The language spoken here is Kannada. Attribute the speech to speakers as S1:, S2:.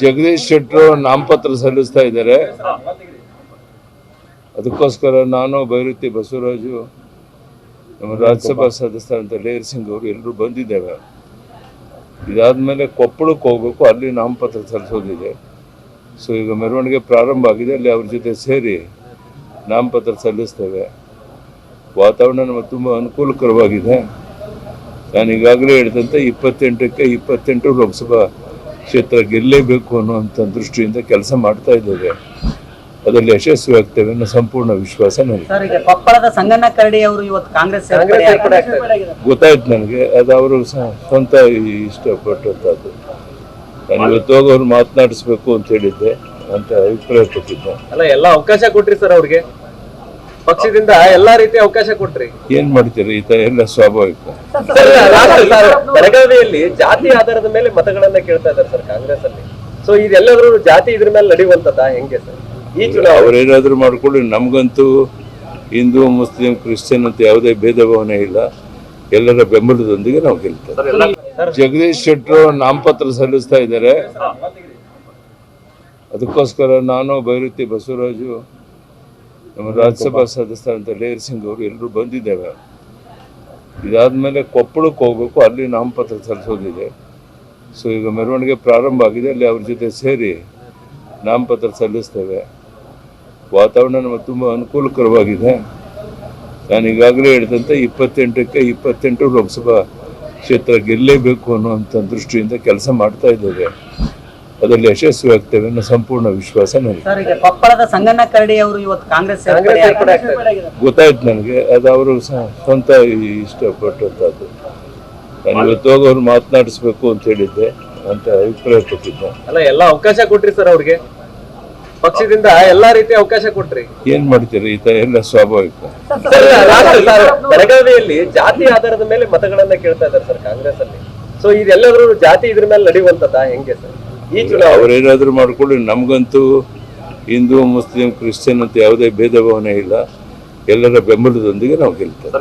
S1: ಜಗದೀಶ್ ಶೆಟ್ಟರು ನಾಮಪತ್ರ ಸಲ್ಲಿಸ್ತಾ ಇದ್ದಾರೆ. ಅದಕ್ಕೋಸ್ಕರ ನಾನು, ಭೈರುತಿ ಬಸವರಾಜು, ನಮ್ಮ ರಾಜ್ಯಸಭಾ ಸದಸ್ಯರಂತ ಲೇರ್ ಸಿಂಗ್ ಅವರು ಎಲ್ಲರೂ ಬಂದಿದ್ದೇವೆ. ಇದಾದ್ಮೇಲೆ ಕೊಪ್ಪಳಕ್ಕೆ ಹೋಗ್ಬೇಕು, ಅಲ್ಲಿ ನಾಮಪತ್ರ ಸಲ್ಲಿಸೋದಿದೆ. ಸೊ ಈಗ ಮೆರವಣಿಗೆ ಪ್ರಾರಂಭ ಆಗಿದೆ, ಅಲ್ಲಿ ಅವ್ರ ಜೊತೆ ಸೇರಿ ನಾಮಪತ್ರ ಸಲ್ಲಿಸ್ತೇವೆ. ವಾತಾವರಣ ನಮಗೆ ತುಂಬ ಅನುಕೂಲಕರವಾಗಿದೆ. ನಾನು ಈಗಾಗಲೇ ಹೇಳಿದಂತೆ ಇಪ್ಪತ್ತೆಂಟಕ್ಕೆ ಇಪ್ಪತ್ತೆಂಟು ಲೋಕಸಭಾ ಕ್ಷೇತ್ರ ಗೆಲ್ಲಲೇಬೇಕು ಅನ್ನುವಂಥ ದೃಷ್ಟಿಯಿಂದ ಕೆಲಸ ಮಾಡ್ತಾ ಇದ್ದೇವೆ. ಅದರಲ್ಲಿ ಯಶಸ್ವಿ ಆಗ್ತೇವೆ ಅನ್ನೋ ಸಂಪೂರ್ಣ ವಿಶ್ವಾಸ ನನಗೆ
S2: ಸರ್ ಈಗ ಕೊಪ್ಪಳದ ಸಂಗಣ್ಣ ಕರಡಿ ಅವರು ಇವತ್ತು ಕಾಂಗ್ರೆಸ್
S1: ಗೊತ್ತಾಯ್ತು ನನಗೆ ಅದು ಅವರು ಸ್ವಂತ ಇಷ್ಟಪಟ್ಟಂಥದ್ದು. ನಾನು ಇವತ್ತು ಹೋಗಿ ಅವ್ರು ಮಾತನಾಡಿಸ್ಬೇಕು ಅಂತ ಹೇಳಿದ್ದೆ ಅಂತ ಅಭಿಪ್ರಾಯ ಪಟ್ಟಿದ್ದೆ.
S3: ಅಲ್ಲ ಎಲ್ಲ ಅವಕಾಶ ಕೊಟ್ರಿ ಸರ್ ಅವ್ರಿಗೆ. ಪಕ್ಷದಿಂದ ಎಲ್ಲಾ ರೀತಿ ಅವಕಾಶ ಕೊಟ್ರಿ.
S1: ಏನ್ ಮಾಡ್ತೀರಿ? ಈ ತರ ಎಲ್ಲ ಸ್ವಾಭಾವಿಕ.
S3: ಬೆಳಗಾವಿಯಲ್ಲಿ ಜಾತಿ ಆಧಾರದ ಮೇಲೆ ಮತಗಳನ್ನ ಕೇಳ್ತಾ ಇದ್ದಾರೆ ಸರ್ ಕಾಂಗ್ರೆಸ್ ಅಲ್ಲಿ ಸೊ ಇದೆಲ್ಲರೂ ಜಾತಿ ಇದ್ರ ಮೇಲೆ ನಡೆಯುವಂತದ ಹೆಂಗೆ ಸರ್? ಈ ಚುನಾವಣೆ
S1: ಏನಾದ್ರು ಮಾಡ್ಕೊಳ್ಳಿ. ನಮ್ಗಂತೂ ಹಿಂದೂ ಮುಸ್ಲಿಂ ಕ್ರಿಶ್ಚಿಯನ್ ಅಂತ ಯಾವುದೇ ಭೇದ ಭಾವನೆ ಇಲ್ಲ. ಎಲ್ಲರ ಬೆಂಬಲದೊಂದಿಗೆ ನಾವು ಗೆಲ್ತೇವೆ. ಜಗದೀಶ್ ಶೆಟ್ಟರು ನಾಮಪತ್ರ ಸಲ್ಲಿಸ್ತಾ ಇದ್ದಾರೆ. ಅದಕ್ಕೋಸ್ಕರ ನಾನು ಭೈರತಿ ಬಸವರಾಜು ನಮ್ಮ ರಾಜ್ಯಸಭಾ ಸದಸ್ಯರಂತ ಲೇರ್ ಸಿಂಗ್ ಅವರು ಎಲ್ಲರೂ ಬಂದಿದ್ದೇವೆ. ಇದಾದ್ಮೇಲೆ ಕೊಪ್ಪಳಕ್ಕೆ ಹೋಗ್ಬೇಕು, ಅಲ್ಲಿ ನಾಮಪತ್ರ ಸಲ್ಲಿಸೋದಿದೆ. ಸೊ ಈಗ ಮೆರವಣಿಗೆ ಪ್ರಾರಂಭ ಆಗಿದೆ, ಅಲ್ಲಿ ಅವ್ರ ಜೊತೆ ಸೇರಿ ನಾಮಪತ್ರ ಸಲ್ಲಿಸ್ತೇವೆ. ವಾತಾವರಣ ನಮಗೆ ತುಂಬ ಅನುಕೂಲಕರವಾಗಿದೆ. ನಾನು ಈಗಾಗಲೇ ಹೇಳಿದಂತೆ ಇಪ್ಪತ್ತೆಂಟಕ್ಕೆ ಇಪ್ಪತ್ತೆಂಟು ಲೋಕಸಭಾ ಕ್ಷೇತ್ರ ಗೆಲ್ಲಲೇಬೇಕು ಅನ್ನುವಂಥ ದೃಷ್ಟಿಯಿಂದ ಕೆಲಸ ಮಾಡ್ತಾ ಇದ್ದೇವೆ. ಅದರಲ್ಲಿ ಯಶಸ್ವಿ ಆಗ್ತೇವೆ ಅನ್ನೋ ಸಂಪೂರ್ಣ ವಿಶ್ವಾಸ ನನಗೆ
S2: ಸರ್ ಈಗ ಕೊಪ್ಪಳದ ಸಂಗಣ್ಣ ಕರಡಿ ಅವರು ಇವತ್ತು ಕಾಂಗ್ರೆಸ್
S1: ಗೊತ್ತಾಯ್ತು ನನಗೆ ಅದು ಅವರು ಸ್ವಂತ ಇಷ್ಟಪಟ್ಟಂಥದ್ದು ನಾನು ಇವತ್ತು ಹೋಗಿ ಅವ್ರು ಮಾತನಾಡಿಸ್ಬೇಕು ಅಂತ ಹೇಳಿದ್ದೆ ಅಂತ ಅಭಿಪ್ರಾಯ ಪಟ್ಟಿದ್ದೆ.
S3: ಅಲ್ಲ ಎಲ್ಲಾ ಅವಕಾಶ ಕೊಟ್ರಿ ಸರ್ ಅವ್ರಿಗೆ. ಪಕ್ಷದಿಂದ ಎಲ್ಲಾ ರೀತಿ ಅವಕಾಶ ಕೊಟ್ರಿ.
S1: ಏನ್ ಮಾಡ್ತೀರಿ? ಈ ತರ ಎಲ್ಲ ಸ್ವಾಭಾವಿಕ.
S3: ಬೆಳಗಾವಿಯಲ್ಲಿ ಜಾತಿ ಆಧಾರದ ಮೇಲೆ ಮತಗಳನ್ನ ಕೇಳ್ತಾ ಇದ್ದಾರೆ ಸರ್ ಕಾಂಗ್ರೆಸ್ ಅಲ್ಲಿ ಸೊ ಇದೆಲ್ಲರೂ ಜಾತಿ ಇದ್ರ ಮೇಲೆ ನಡೆಯುವಂತದ ಹೆಂಗೆ ಸರ್?
S1: ಅವರೇನಾದ್ರೂ ಮಾಡಿಕೊಳ್ಳಿ, ನಮಗಂತೂ ಹಿಂದೂ, ಮುಸ್ಲಿಂ, ಕ್ರಿಶ್ಚಿಯನ್ ಅಂತ ಯಾವುದೇ ಭೇದ ಭಾವನೆ ಇಲ್ಲ. ಎಲ್ಲರ ಬೆಂಬಲದೊಂದಿಗೆ ನಾವು ಗೆಲ್ತೇವೆ.